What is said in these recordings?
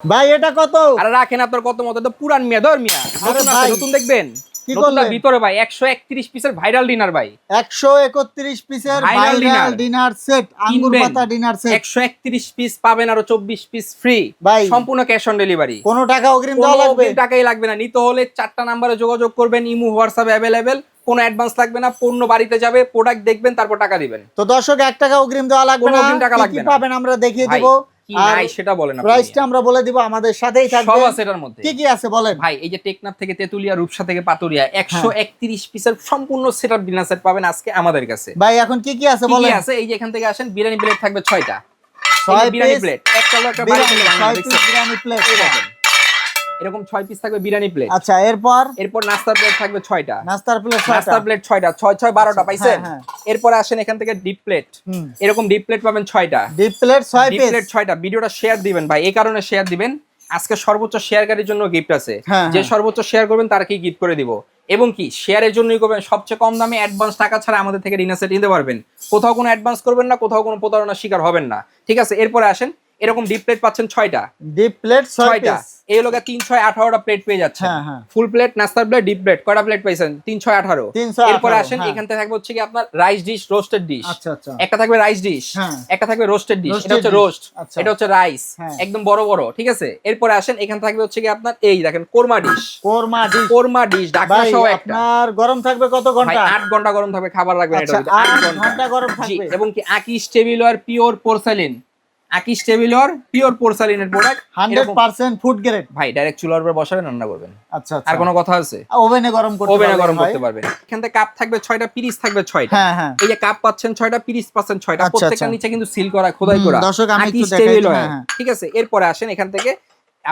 ভাই এটা কত? আরে রাখেন আপনার কত মতো? তো পুরান মিয়া ধর মিয়া। নতুন আছে, ভাই, নতুন দেখবেন। কি করলেন? ভিতরে ভাই একশো একত্রিশ পিসের ভাইরাল ডিনার ভাই। একশো একত্রিশ পিসের ভাইরাল। ডিনার সেট আঙ্গুর পাতা ডিনার সেট একশো একত্রিশ পিস পাবেন আরও চব্বিশ পিস ফ্রি ভাই। সম্পূর্ণ ক্যাশ অন ডেলিভারি কোনো টাকা অগ্রিম দেওয়া লাগবে? টাকাই লাগবে না। নিতে হলে চারটা নাম্বারে যোগাযোগ করবেন ইমু হোয়াটসঅ্যাপ অ্যাভেলেবেল কোনো অ্যাডভান্স লাগবে না পণ্য বাড়িতে যাবে প্রোডাক্ট দেখবেন তারপর টাকা দিবেন। তো দর্শক এক টাকা অগ্রিম দেওয়া লাগবে কোনো না। টাকা লাগবে। পাবেন আমরা দেখিয়ে দিব। কি নাই সেটা বলেন প্রাইসটা আমরা বলে দিব আমাদের সাথেই সব আছে এটার মধ্যে। কি কি আছে বলেন? ভাই এই যে টেকনাফ থেকে তেতুলিয়া রূপসা থেকে পাতুরিয়া একশো একত্রিশ পিসের সম্পূর্ণ ডিনার সেট পাবেন আজকে আমাদের কাছে। ভাই এখন কি কি আছে কি আছে? এই যে এখান থেকে আসেন বিরিয়ানি প্লেট থাকবে ছয়টা। বিরিয়ানি প্লেট একটা বিরিয়ানি প্লেট। এরকম ছয় পিস থাকবে বিরিয়ানি প্লেট আচ্ছা এরপর? এরপর নাস্তার প্লেট থাকবে ছয়টা। নাস্তার প্লেট নাস্তার প্লেট ছয়টা ছয় ছয় বারোটা পাইছেন? হ্যাঁ, এরপরে আসেন এখান থেকে ডিপ প্লেট এরকম ডিপ প্লেট পাবেন ছয়টা। ডিপ প্লেট ছয় ডিপ প্লেট ছয়টা। ভিডিওটা শেয়ার দিবেন ভাই এই কারণে শেয়ার দিবেন। আজকে সর্বোচ্চ শেয়ারকারীর জন্য গিফট আছে। হ্যাঁ, যে হ্যাঁ। সর্বোচ্চ শেয়ার করবেন তারকে গিফট করে দিব। এবং কি শেয়ারের জন্যই করবেন সবচেয়ে কম দামে অ্যাডভান্স টাকা ছাড়া আমাদের থেকে রিনা সেট নিতে পারবেন। কোথাও কোনো অ্যাডভান্স করবেন না কোথাও কোনো প্রতারণার শিকার হবেন না। ঠিক আছে এরপরে আসেন এরকম ডিপ প্লেট পাচ্ছেন ছয়টা। ডিপ প্লেট ছয়টা। এই লোকে তিন ছয় আঠারোটা প্লেট পেয়ে যাচ্ছে। ফুল প্লেট নাস্তার প্লেট ডিপ প্লেট কয়টা প্লেট পাইছেন? তিন ছয় আঠারো। 318, এরপরে আসেন হ্যাঁ। এখান থেকে থাকবে হচ্ছে কি আপনার রাইস ডিশ রোস্টেড ডিশ আচ্ছা আচ্ছা। একটা থাকবে রাইস ডিশ হ্যাঁ। একটা থাকবে রোস্টেড ডিশ Roasted এটা হচ্ছে রোস্ট আচ্ছা। এটা হচ্ছে রাইস। একদম বড় বড় ঠিক আছে? এরপরে আসেন এখান থাকবে হচ্ছে কি আপনার এই দেখেন korma dish korma dish korma dish Dhaka সহ একটা। আপনার গরম থাকবে কত ঘণ্টা? আট ঘণ্টা গরম থাকবে খাবার রাখবেন আচ্ছা এটা আট ঘণ্টা। গরম থাকবে। এবং কি আকিস টেবিলর পিওর পোরসালিন আকিস টেবিলর pure পোর্সালিনের product hundred percent food grade ভাই ডাইরেক্ট চুলার উপর বসাবেন রান্না করবেন। আচ্ছা আর আচ্ছা। কোনো কথা আছে? ওভেনে গরম করতে ওভেনে গরম করতে পারবেন। এখান থেকে কাপ থাকবে ছয়টা পিরিস থাকবে ছয়টা। হ্যাঁ হ্যাঁ। এই যে কাপ পাচ্ছেন ছয়টা পিরিস পাচ্ছেন ছয়টা। আচ্ছা, প্রত্যেকটা আচ্ছা। নিচে কিন্তু সিল করা খোদাই করা। দর্শক, আমি একটু দেখাই। হ্যাঁ, হ্যাঁ। ঠিক আছে? এরপরে আসেন এখান থেকে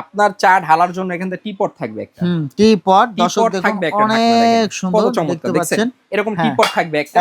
আপনার চা ঢালার জন্য এখান থেকে টিপট থাকবে একটা। টিপট পট টিপট থাকবে একটা অনেক সুন্দর দেখতে পাচ্ছেন। এরকম হ্যাঁ। টিপট থাকবে একটা।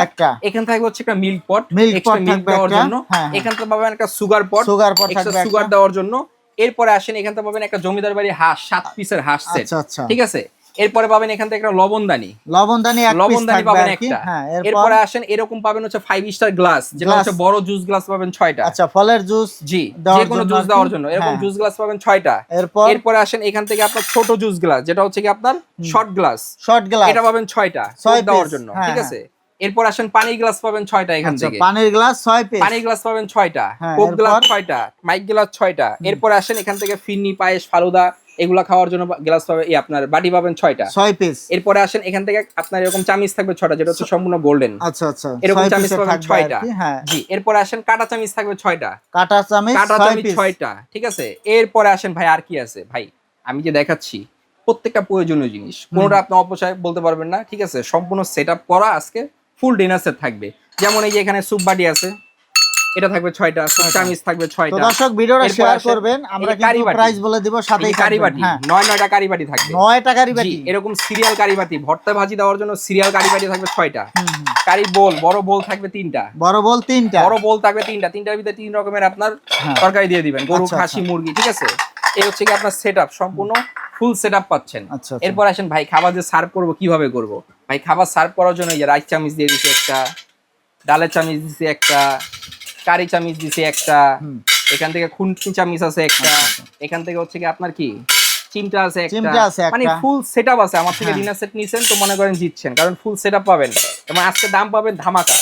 এখান থাকবে হচ্ছে একটা milk pot milk extra milk থাকবে দেওয়ার জন্য। হ্যাঁ, হ্যাঁ। এখান থেকে পাবেন একটা সুগার পট সুগার পট থাকবে সুগার দেওয়ার জন্য। এরপরে আসেন এখান থেকে পাবেন একটা জমিদার বাড়ি হাঁস সাত পিসের হাঁস সেট আচ্ছা আচ্ছা। ঠিক আছে? এরপরে পাবেন এখান থেকে একটা লবণদানি। লবণদানি লবণদানি থাকবে পাবেন একটা। হ্যাঁ এরপরে আসেন এরকম পাবেন হচ্ছে ফাইভ স্টার গ্লাস যেটা হচ্ছে বড় জুস গ্লাস পাবেন ছয়টা। আচ্ছা ফলের জুস জি যে কোনো জুস দেওয়ার জন্য। এরকম হ্যাঁ। জুস গ্লাস পাবেন ছয়টা। এরপর? এরপরে আসেন এখান থেকে আপনার ছোট জুস গ্লাস যেটা হচ্ছে কি আপনার শর্ট গ্লাস শর্ট গ্লাস এটা পাবেন ছয়টা ছয় দেওয়ার জন্য হ্যাঁ, ঠিক আছে? এরপর আসেন পানির গ্লাস পাবেন ছয়টা এখান আচ্ছা থেকে। পানির গ্লাস ছয় পিস পানির গ্লাস পাবেন ছয়টা হ্যাঁ, কোক গ্লাস? ছয়টা মাইক গ্লাস ছয়টা। এরপর আসেন এখান থেকে ফিন্নি পায়েস ফালুদা এগুলা খাওয়ার জন্য গ্লাস পাবে এই আপনার বাটি পাবেন ছয়টা। ছয় পিস এরপরে আসেন এখান থেকে আপনার এরকম চামিচ থাকবে ছয়টা যেটা হচ্ছে সম্পূর্ণ গোল্ডেন আচ্ছা আচ্ছা এরকম চামিচ পাবেন ছয়টা। হ্যাঁ। জি এরপরে আসেন কাটা চামিচ থাকবে ছয়টা। কাটা চামিচ কাটা চামিচ ছয়টা ঠিক আছে? এরপরে আসেন ভাই আর কি আছে? ভাই আমি যে দেখাচ্ছি প্রত্যেকটা প্রয়োজনীয় জিনিস। কোনোটা আপনি অপচয় বলতে পারবেন না ঠিক আছে? সম্পূর্ণ সেট করা আজকে ফুল ডিনার সেট থাকবে। যেমন এই যে এখানে সুপ বাটি আছে এটা থাকবে ছয়টা সুপ চামিচ থাকবে তো ছয়টা দর্শক ভিডিওটা শেয়ার করবেন আমরা কিন্তু প্রাইস বলে দিব এই সাথেই যে কারি থাকবেন, বাটি হ্যাঁ। নয় নয়টা কারি বাটি থাকবে। নয় টাকারই জি, বাটি। এরকম সিরিয়াল কারি বাটি ভর্তা ভাজি দেওয়ার জন্য সিরিয়াল কারি বাটি থাকবে ছয়টা। হুম, হুম। কারি বোল বড় বোল থাকবে তিনটা। বড় বল তিনটা। বড় বোল থাকবে তিনটা। তিনটার ভিতরে তিন রকমের আপনার হ্যাঁ। তরকারি দিয়ে দিবেন গরু আচ্ছা, খাসি আচ্ছা। মুরগি ঠিক আছে? এই হচ্ছে কি আপনার সেট সম্পূর্ণ ফুল সেট পাচ্ছেন। আচ্ছা। এরপর আসেন ভাই খাবার যে সার্ভ করব কীভাবে করব? ভাই খাবার সার্ভ করার জন্য যে রাইস চামিচ দিয়ে দিছি একটা ডালের চামিচ দিছি একটা কারি চামিচ দিছি একটা এখান থেকে খুন্তি চামিচ আছে একটা আচ্ছা, এখান থেকে হচ্ছে কি আপনার কি? চিমটা আছে একটা। মানে ফুল আছে। আমার থেকে হ্যাঁ। ডিনার সেট নিছেন তো মনে করেন জিতছেন কারণ ফুল সেট পাবেন। এবং আজকে দাম পাবেন ধামাকা।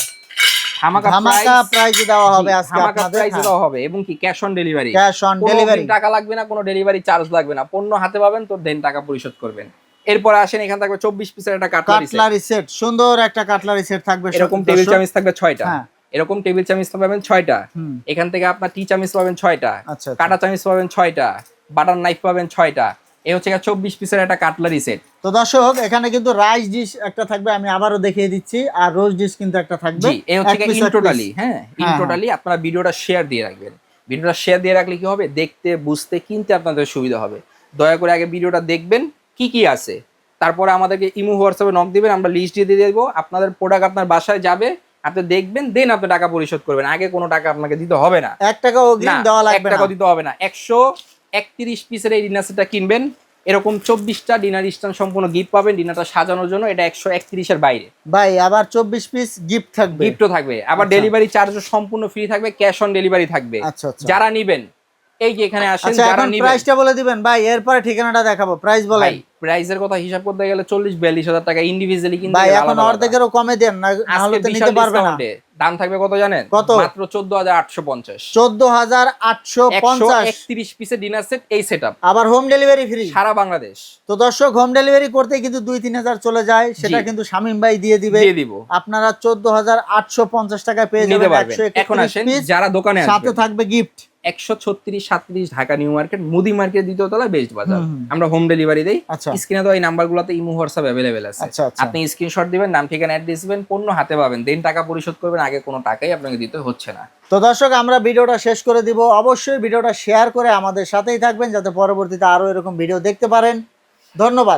ধামাকা ধামাকা price, দেওয়া হবে আজকে আপনাদের প্রাইসে দেওয়া হবে। এবং কি cash on delivery cash on delivery টাকা লাগবে না কোনো ডেলিভারি চার্জ লাগবে না। পণ্য হাতে পাবেন তো দেন টাকা পরিশোধ করবেন। এরপর আসেন এখান থাকবে চব্বিশ পিসের একটা কাটলারি সেট সুন্দর একটা কাটলারি সেট থাকবে এরকম টেবিল চামিচ থাকবে ছয়টা। হ্যাঁ। এরকম টেবিল চামিচ পাবেন ছয়টা। এখান থেকে আপনার টি চামিচ পাবেন ছয়টা। আচ্ছা আচ্ছা। কাটা চামিচ পাবেন ছয়টা। বাটার নাইফ পাবেন ছয়টা। এই হচ্ছে চব্বিশ পিসের একটা কাটলারি সেট তো দর্শক এখানে কিন্তু রাইস ডিশ একটা থাকবে আমি আবারও দেখিয়ে দিচ্ছি আর রোজ ডিশ কিন্তু একটা থাকবে। এই হচ্ছে ইন টোটালি হ্যাঁ ইন হ্যাঁ, টোটালি আপনারা ভিডিওটা শেয়ার দিয়ে রাখবেন। ভিডিওটা শেয়ার দিয়ে রাখলে কি হবে? দেখতে বুঝতে কিনতে আপনাদের সুবিধা হবে। দয়া করে আগে ভিডিওটা দেখবেন কি কি আছে? তারপরে আমাদেরকে ইমো হোয়াটসঅ্যাপে নক দিবেন আমরা লিস্ট দিয়ে দিয়ে দেবো। আপনাদের প্রোডাক্ট আপনার বাসায় যাবে আপনি দেখবেন দেন আপনি টাকা পরিশোধ করবেন। আগে কোনো টাকা আপনাকে দিতে হবে না। এক টাকা অগ্রিম দেওয়া লাগবে না। টাকা দিতে হবে না। একশো একত্রিশ পিসের এই ডিনার সেটটা কিনবেন। এরকম চব্বিশটা ডিনার স্ট্যান্ড সম্পূর্ণ গিফট পাবেন ডিনারটা সাজানোর জন্য। এটা একশো একত্রিশের বাইরে। ভাই আবার চব্বিশ পিস গিফট থাকবে। গিফটও থাকবে। আবার আচ্ছা। ডেলিভারি চার্জও সম্পূর্ণ ফ্রি থাকবে ক্যাশ অন ডেলিভারি থাকবে। আচ্ছা আচ্ছা। যারা নিবেন এই যে এখানে আসেন আচ্ছা যারা নিবেন। প্রাইসটা বলে দিবেন। ভাই এরপরে ঠিকানাটা দেখাবো। প্রাইস বলেন। প্রাইসের কথা হিসাব করতে গেলে চল্লিশ বিয়াল্লিশ হাজার টাকা ইন্ডিভিজুয়ালি কিনতে ভাই এখন। অর্ধেকেরও কমে দেন না তো নিতে পারবে না। দাম থাকবে কত জানেন? কত? মাত্র চোদ্দ হাজার আটশো পঞ্চাশ। চোদ্দ হাজার আটশো একশো পঞ্চাশ একত্রিশ পিসের ডিনার সেট এই সেট আবার হোম ডেলিভারি ফ্রি সারা বাংলাদেশ। তো দর্শক হোম ডেলিভারি করতে কিন্তু দুই তিন হাজার চলে যায়। সেটা কিন্তু শামীম ভাই দিয়ে দিবে। দিয়ে দিব। আপনারা চোদ্দ হাজার আটশো পঞ্চাশ টাকায় পেয়ে যাবেন এখন আসেন যারা দোকানে সাথে থাকবে গিফট একশো ছত্রিশ সাতত্রিশ ঢাকা নিউ মার্কেট মুদি মার্কেট দ্বিতীয় তলা বেস্ট বাজার। আমরা হোম ডেলিভারি দেই। আচ্ছা। স্ক্রিনে তো এই নাম্বারগুলোতে ইমো হোয়াটসঅ্যাপ অ্যাভেলেবেল আছে। আচ্ছা আচ্ছা। আপনি স্ক্রিনশট দিবেন নাম ঠিকানা অ্যাড্রেস দিবেন পণ্য হাতে পাবেন। দেন টাকা পরিশোধ করবেন আগে কোনো টাকাই আপনাকে দিতে হচ্ছে না। তো দর্শক আমরা ভিডিওটা শেষ করে দিব। অবশ্যই ভিডিওটা শেয়ার করে আমাদের সাথেই থাকবেন যাতে পরবর্তীতে আরও এরকম ভিডিও দেখতে পারেন। ধন্যবাদ।